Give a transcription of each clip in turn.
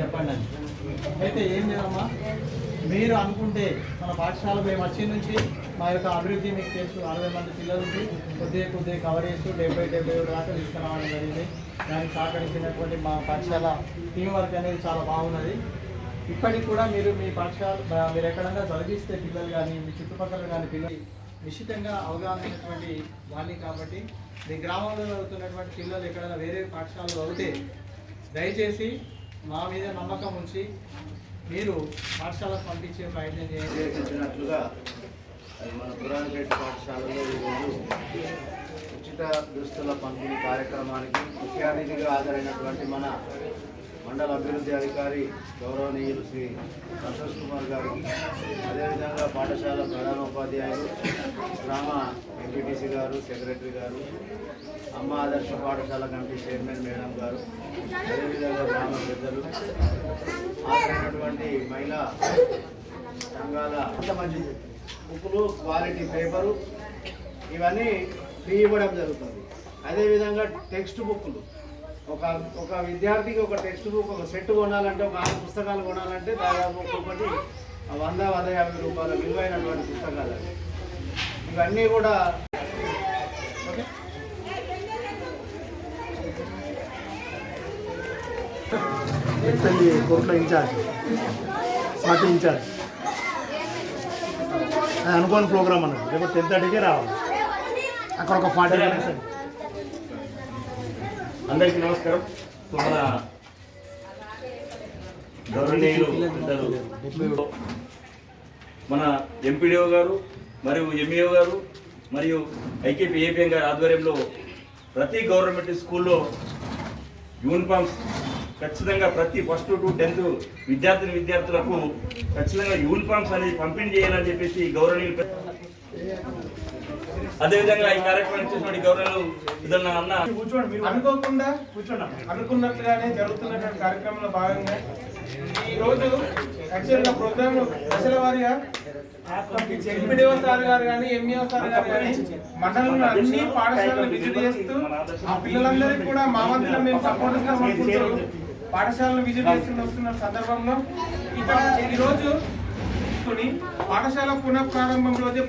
చెప్పండి అని. అయితే ఏం లేదమ్మా మీరు అనుకుంటే మన పాఠశాల మేము వచ్చే నుంచి మా యొక్క అభివృద్ధి మీకు తెలుసు. అరవై మంది పిల్లలకి కొద్దిగా కొద్దిగా కవర్ చేస్తూ డెబ్బై డెబ్బై ఏడు దాకా తీసుకురావడం జరిగింది. దానికి సహకరించినటువంటి మా పాఠశాల టీం వర్క్ అనేది చాలా బాగున్నది. ఇప్పటికి కూడా మీరు మీ పాఠశాల మీరు ఎక్కడన్నా చదివిస్తే పిల్లలు కానీ మీ చుట్టుపక్కల కానీ పిల్లలు నిశ్చితంగా అవగాహన అయినటువంటి వాళ్ళని కాబట్టి మీ గ్రామంలో చదువుతున్నటువంటి పిల్లలు ఎక్కడైనా వేరే పాఠశాలలో చదివితే దయచేసి మా మీద నమ్మకం ఉంచి మీరు పాఠశాలకు పంపించే ప్రయత్నం చేయండి. మన పురాణపేట పాఠశాలలో ఈరోజు ఉచిత దుస్తుల పంపిణీ కార్యక్రమానికి ముఖ్య అతిథిగా హాజరైనటువంటి మన మండల అభివృద్ధి అధికారి గౌరవనీయులు శ్రీ సంతోష్ కుమార్ గారు అదేవిధంగా పాఠశాల ప్రధానోపాధ్యాయులు గ్రామ ఎంపీటీసీ గారు సెక్రటరీ గారు అమ్మ ఆదర్శ పాఠశాల కమిటీ చైర్మన్ మేడం గారు అదేవిధంగా గ్రామ పెద్దలు హాజరైనటువంటి మహిళా సంఘాల బుక్కులు క్వాలిటీ పేపరు ఇవన్నీ ఫ్రీ ఇవ్వడం జరుగుతుంది. అదేవిధంగా టెక్స్ట్ బుక్లు ఒక ఒక విద్యార్థికి ఒక టెక్స్ట్ బుక్ ఒక సెట్ కొనాలంటే ఒక ఆరు పుస్తకాలు కొనాలంటే దాదాపు ఒక్కొక్కటి వంద వంద యాభై రూపాయల విలువైనటువంటి పుస్తకాలు అవి. ఇవన్నీ కూడా కోర్టులో ఇన్ఛార్జ్ పార్టీ ఇన్ఛార్జ్. అది అనుకోని ప్రోగ్రామ్ అన్నది. రేపు టెన్ థర్టీకే రావాలి. అక్కడ ఒక ఫార్టీ అందరికీ నమస్కారం. మన గౌరవనీయులు పెద్దలు మన ఎంపీడీఓ గారు మరియు ఎంఈఓ గారు మరియు ఐకేపీ ఏపీఎం గారి ఆధ్వర్యంలో ప్రతి గవర్నమెంట్ స్కూల్లో యూనిఫామ్స్ ఖచ్చితంగా ప్రతి ఫస్ట్ టు టెన్త్ విద్యార్థిని విద్యార్థులకు ఖచ్చితంగా యూనిఫామ్స్ అనేది పంపిణీ చేయాలని చెప్పేసి గౌరవనీయులు పెద్ద- అదేవిధంగా ఈ కార్యక్రమం చేసినటువంటి గౌరవులు ఇదన్న అన్న. అనుకోకుండా అనుకున్నట్లుగానే జరుగుతున్నటువంటి కార్యక్రమంలో భాగంగా ఈ రోజు యాక్చువల్గా ప్రోగ్రామ్ దశల వారిగా ఎంపీడీఓ సార్ గారు కానీ ఎంఈఓ సార్ గారు కానీ మండలంలో అన్ని పాఠశాలను విజిట్ చేస్తూ ఆ పిల్లలందరికీ కూడా మా వంతున మేము సపోర్ట్ ఇస్తాం అనుకుంటూ పాఠశాలను విజిట్ చేస్తూ వస్తున్న సందర్భంలో ఇక్కడ ఈ రోజు కొని పాఠశాల పునః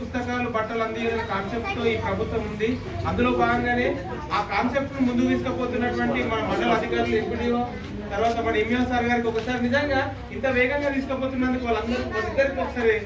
పుస్తకాలు బట్టలు అందించిన కాన్సెప్ట్తో ఈ ప్రభుత్వం ఉంది. అందులో భాగంగానే ఆ కాన్సెప్ట్ను ముందుకు తీసుకుపోతున్నటువంటి మన మండల అధికారులు ఎంపీడీఓ తర్వాత మన ఎంఈఓ సార్ గారికి ఒకసారి నిజంగా ఇంత వేగంగా తీసుకుపోతున్నందుకు వాళ్ళందరూ వాళ్ళిద్దరికి ఒకసారి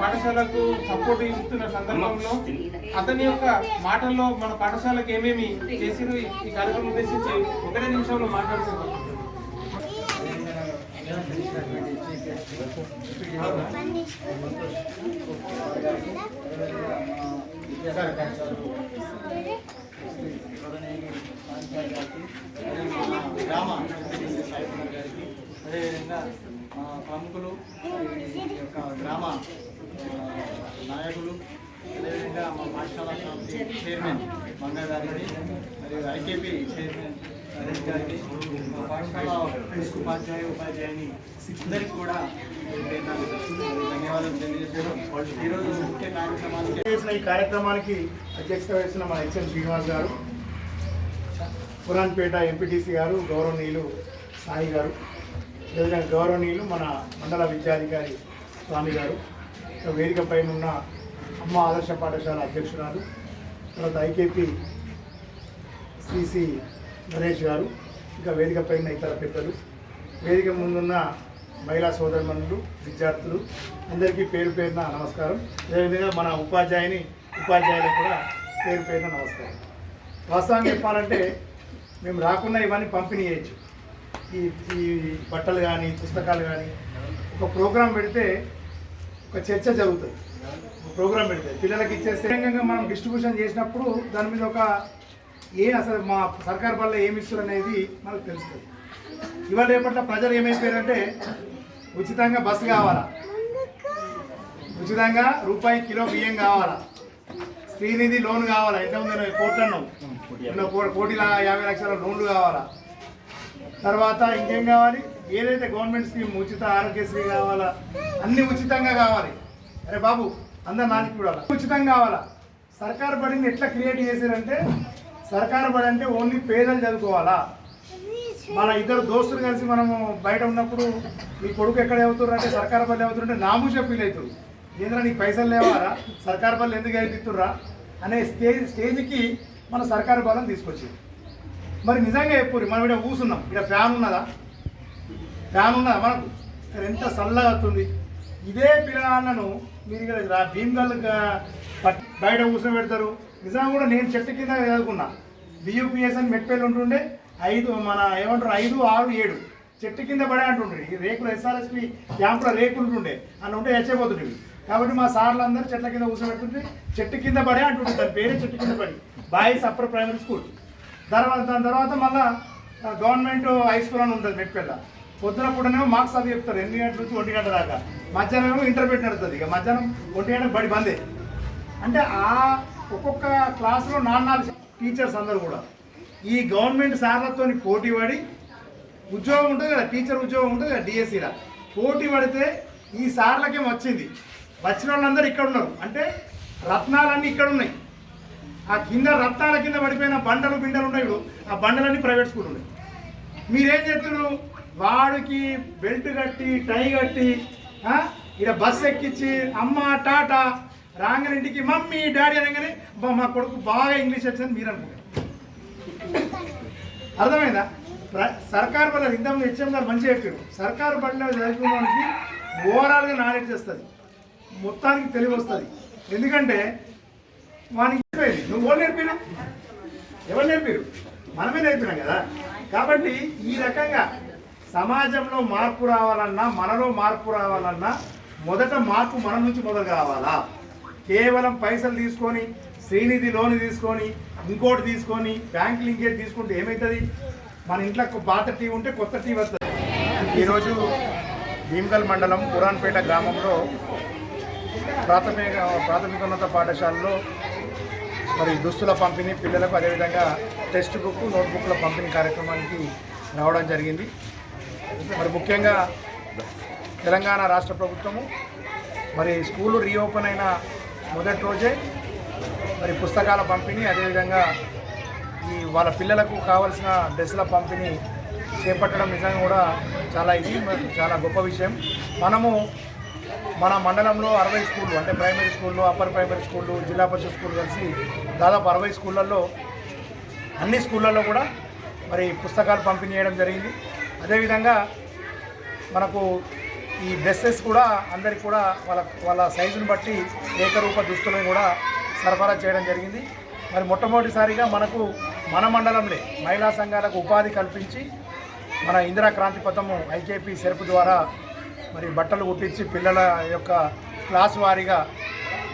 పాఠశాలకు సపోర్ట్ ఇస్తున్న సందర్భంలో అతని యొక్క మాటల్లో మన పాఠశాలకు ఏమేమి చేసిరు ఈ కార్యక్రమం ఉద్దేశించి ఒకటే నిమిషంలో మాట్లాడుతున్నాం గ్రామ గారికి అదేవిధంగా మా ప్రముఖులు ఈ యొక్క గ్రామ నాయకులు అదేవిధంగా మా పాఠశాల చైర్మన్ మంగ గారికి మరియు ఐకేపీ చైర్మన్ నరేష్ గారికి మా పాఠశాల ఉపాధ్యాయ ఉపాధ్యాయుని అందరికీ కూడా ధన్యవాదాలు తెలియజేస్తున్నాం ఈరోజు ముఖ్య కార్యక్రమానికి చేసిన ఈ కార్యక్రమానికి అధ్యక్షత వహిస్తున్న మన హెచ్ఎం శ్రీనివాస్ గారు పురాన్పేట ఎంపీటీసీ గారు గౌరవనీయులు సాయి గారు అదేవిధంగా గౌరవనీయులు మన మండల విద్యాధికారి స్వామి గారు వేదిక పైన ఉన్న అమ్మ ఆదర్శ పాఠశాల అధ్యక్షురాలు తర్వాత ఐకేపీ శ్రీసి గణేష్ గారు ఇంకా వేదిక పైన ఇతర పెద్దలు వేదిక ముందున్న మహిళా సోదరుమణులు విద్యార్థులు అందరికీ పేరు పేరున నమస్కారం. అదేవిధంగా మన ఉపాధ్యాయుని ఉపాధ్యాయులకు కూడా పేరు పేరున నమస్కారం. వాస్తవం చెప్పాలంటే మేము రాకుండా ఇవన్నీ పంపిణీ చేయొచ్చు. ఈ ఈ బట్టలు కానీ పుస్తకాలు కానీ ఒక ప్రోగ్రాం పెడితే ఒక చర్చ జరుగుతుంది. ఒక ప్రోగ్రాం పెడితే పిల్లలకి ఇచ్చేస్తే మనం డిస్ట్రిబ్యూషన్ చేసినప్పుడు దాని మీద ఒక ఏ అసలు మా సర్కార్ పనులు ఏమి ఇస్తారు అనేది మనకు తెలుస్తుంది. ఇవాళ రేపట్ల ప్రజలు ఏమైపోయారంటే ఉచితంగా బస్సు కావాలా? ఉచితంగా రూపాయి కిలో బియ్యం కావాలా? శ్రీనిధి లోన్ కావాలా? ఎంత ఉంది కోట్లు అన్నావు ఎన్నో కో- కోటి యాభై లక్షల లోన్లు కావాలా? తర్వాత ఇంకేం కావాలి? ఏదైతే గవర్నమెంట్ స్కీమ్ ఉచిత ఆరోగ్యశ్రీ కావాలా? అన్ని ఉచితంగా కావాలి. అరే బాబు అందరు నానికి కూడా ఉచితంగా కావాలా? సర్కారు బడిని ఎట్లా క్రియేట్ చేశారంటే సర్కారు బడి అంటే ఓన్లీ పేదలు చదువుకోవాలా? మన ఇద్దరు దోస్తులు కలిసి మనము బయట ఉన్నప్పుడు నీ కొడుకు ఎక్కడ చదువుతున్నారు అంటే సర్కారు బళ్ళు చదువుతుంటే నామూష ఫీల్ అవుతుంది. ఏంద్రా నీకు పైసలు లేవారా? సర్కారు బళ్ళు ఎందుకు చదివిస్తుర్రా అనే స్టేజ్ స్టేజ్కి మన సర్కారు బలం తీసుకొచ్చింది. మరి నిజంగా చెప్పుర్రి మనం ఇక్కడ కూర్చున్నాం ఇక్కడ ఫ్యాన్ ఉన్నదా? ఫ్యాన్ ఉన్నదా? మనకు? ఎంత చల్లగా వస్తుంది. ఇదే పిల్లలను మీరు ఇక్కడ భీమ్గల్ బయట కూర్చొని పెడతారు నిజంగా కూడా నేను చెట్టు కింద చదువుకున్నా. బియూపీఎస్ అని మెట్పల్లి ఉంటుండే. ఐదు మన ఏమంటారు ఐదు ఆరు ఏడు. చెట్టు కింద పడే అంటుండే ఈ రేకులు ఎస్ఆర్ఎస్పి క్యాంపులో రేకులు ఉంటుండే. అని ఉంటే హెచ్చపోతుండేవి కాబట్టి మా సార్లు అందరూ చెట్ల కింద కూర్చోబెట్టుంటే చెట్టు కింద పడే అంటుండే దాని పేరే చెట్టు కింద పడి. Boys upper primary school. తర్వాత దాని తర్వాత మళ్ళా గవర్నమెంట్ హై స్కూల్ అని ఉంటుంది మెట్పేళ్ళ పొద్దున పూటనేమో మార్క్స్ అది చెప్తారు. ఎన్ని గంటల నుంచి ఒంటి గంట దాకా. మధ్యాహ్నం ఏమో ఇంటర్మీడియట్ నడుతుంది. ఇక మధ్యాహ్నం ఒంటి గంట బడి బందే అంటే ఆ ఒక్కొక్క క్లాసులో నాలుగు టీచర్స్ అందరు కూడా. ఈ గవర్నమెంట్ సార్లతో పోటీ పడి ఉద్యోగం ఉంటుంది కదా టీచర్ ఉద్యోగం ఉంటుంది కదా డిఎస్సిలో పోటీ పడితే ఈ సార్లకేం వచ్చింది? వచ్చిన వాళ్ళందరూ ఇక్కడ ఉన్నారు. అంటే రత్నాలన్నీ ఇక్కడ ఉన్నాయి. ఆ కింద రత్నాల కింద పడిపోయిన బండలు బిండలు ఉన్నాయి ఆ బండలన్నీ ప్రైవేట్ స్కూల్ ఉన్నాయి. మీరేం చేస్తున్నారు? వాడికి బెల్ట్ కట్టి టై కట్టి ఇక బస్ ఎక్కించి అమ్మ టాటా రాగానే ఇంటికి మమ్మీ డాడీ అనగానే మా కొడుకు బాగా ఇంగ్లీష్ వచ్చిందని మీరు అనుకుంటారు అర్థమైందా? సర్కార్ బళ్ళ బల్ల ఇంతకుముందు హెచ్ఎం గారు మంచిగా చెప్పారు. సర్కారు బడిలో చదువుకోవడానికి ఓవరాల్గా నాలెడ్జ్ వస్తుంది. మొత్తానికి తెలివి వస్తుంది. ఎందుకంటే వానికి చెప్పేది నువ్వు ఓళ్ళు నేర్పిరు ఎవరు నేర్పిరు? మనమే నేర్పినాం కదా. కాబట్టి ఈ రకంగా సమాజంలో మార్పు రావాలన్నా మనలో మార్పు రావాలన్నా మొదట మార్పు మన నుంచి మొదలు కావాలా కేవలం పైసలు తీసుకొని శ్రీనిధి లోన్ తీసుకొని ఇంకోటి తీసుకొని బ్యాంక్ లింకేజ్ తీసుకుంటే ఏమవుతుంది మన ఇంట్లో పాత టీ ఉంటే కొత్త టీ వస్తుంది. ఈరోజు భీమగల్ మండలం పురాణపేట గ్రామంలో ప్రాథమిక ప్రాథమికోన్నత పాఠశాలలో మరి దుస్తుల పంపిణీ పిల్లలకు అదేవిధంగా టెక్స్ట్ బుక్ నోట్బుక్ల పంపిణీ కార్యక్రమానికి రావడం జరిగింది. మరి ముఖ్యంగా తెలంగాణ రాష్ట్ర ప్రభుత్వము మరి స్కూలు రీఓపెన్ అయిన మొదటి రోజే మరి పుస్తకాల పంపిణీ అదేవిధంగా ఈ వాళ్ళ పిల్లలకు కావలసిన డ్రెస్సుల పంపిణీ చేపట్టడం నిజంగా కూడా చాలా ఇది మరి చాలా గొప్ప విషయం. మనము మన మండలంలో అరవై స్కూళ్ళు అంటే ప్రైమరీ స్కూళ్ళు అప్పర్ ప్రైమరీ స్కూళ్ళు జిల్లా పరిషత్ స్కూల్ కలిసి దాదాపు అరవై స్కూళ్ళల్లో అన్ని స్కూళ్ళల్లో కూడా మరి పుస్తకాలు పంపిణీ చేయడం జరిగింది. అదేవిధంగా మనకు ఈ డ్రెస్సెస్ కూడా అందరికి కూడా వాళ్ళ వాళ్ళ సైజుని బట్టి ఏకరూప దుస్తులను కూడా సరఫరా చేయడం జరిగింది. మరి మొట్టమొదటిసారిగా మనకు మన మండలంలో మహిళా సంఘాలకు ఉపాధి కల్పించి మన ఇందిరా క్రాంతి పథము ఐకేపీ సెరుపు ద్వారా మరి బట్టలు కుట్టించి పిల్లల యొక్క క్లాస్ వారీగా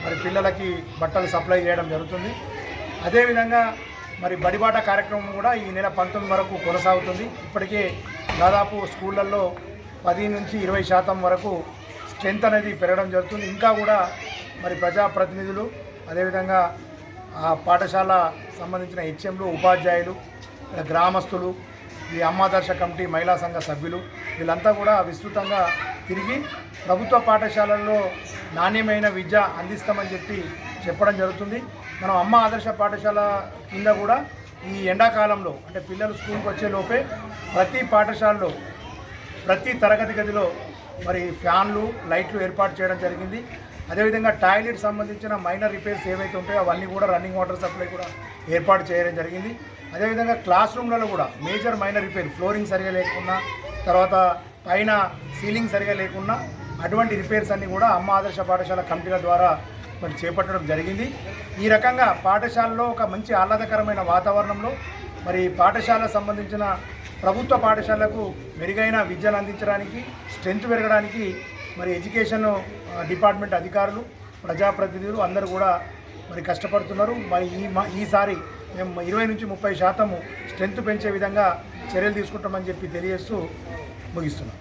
మరి పిల్లలకి బట్టలు సప్లై చేయడం జరుగుతుంది. అదేవిధంగా మరి బడిబాట కార్యక్రమం కూడా ఈ నెల పంతొమ్మిది వరకు కొనసాగుతుంది. ఇప్పటికే దాదాపు స్కూళ్ళల్లో పది నుంచి ఇరవై శాతం వరకు స్ట్రెంత్ అనేది పెరగడం జరుగుతుంది. ఇంకా కూడా మరి ప్రజాప్రతినిధులు అదేవిధంగా ఆ పాఠశాల సంబంధించిన హెచ్ఎంలు ఉపాధ్యాయులు గ్రామస్తులు ఈ అమ్మాదర్శ కమిటీ మహిళా సంఘ సభ్యులు వీళ్ళంతా కూడా విస్తృతంగా తిరిగి ప్రభుత్వ పాఠశాలల్లో నాణ్యమైన విద్య అందిస్తామని చెప్పి చెప్పడం జరుగుతుంది. మనం అమ్మ ఆదర్శ పాఠశాల కింద కూడా ఈ ఎండాకాలంలో అంటే పిల్లలు స్కూల్కి వచ్చే లోపే ప్రతి పాఠశాలలో ప్రతి తరగతి గదిలో మరి ఫ్యాన్లు లైట్లు ఏర్పాటు చేయడం జరిగింది. అదేవిధంగా టాయిలెట్ సంబంధించిన మైనర్ రిపేర్స్ ఏవైతే ఉంటాయో అవన్నీ కూడా రన్నింగ్ వాటర్ సప్లై కూడా ఏర్పాటు చేయడం జరిగింది. అదేవిధంగా క్లాస్ రూమ్లలో కూడా మేజర్ మైనర్ రిపేర్ ఫ్లోరింగ్ సరిగా లేకున్నా తర్వాత పైన సీలింగ్ సరిగా లేకున్నా అటువంటి రిపేర్స్ అన్నీ కూడా అమ్మ ఆదర్శ పాఠశాల కమిటీల ద్వారా మరి చేపట్టడం జరిగింది. ఈ రకంగా పాఠశాలలో ఒక మంచి ఆహ్లాదకరమైన వాతావరణంలో మరి పాఠశాల సంబంధించిన ప్రభుత్వ పాఠశాలకు మెరుగైన విద్యను అందించడానికి స్ట్రెంత్ పెరగడానికి మరి ఎడ్యుకేషన్ డిపార్ట్మెంట్ అధికారులు ప్రజాప్రతినిధులు అందరూ కూడా మరి కష్టపడుతున్నారు. మరి ఈ మా ఈసారి మేము ఇరవై నుంచి ముప్పై శాతము స్ట్రెంత్ పెంచే విధంగా చర్యలు తీసుకుంటామని చెప్పి తెలియజేస్తూ ముగిస్తున్నాం.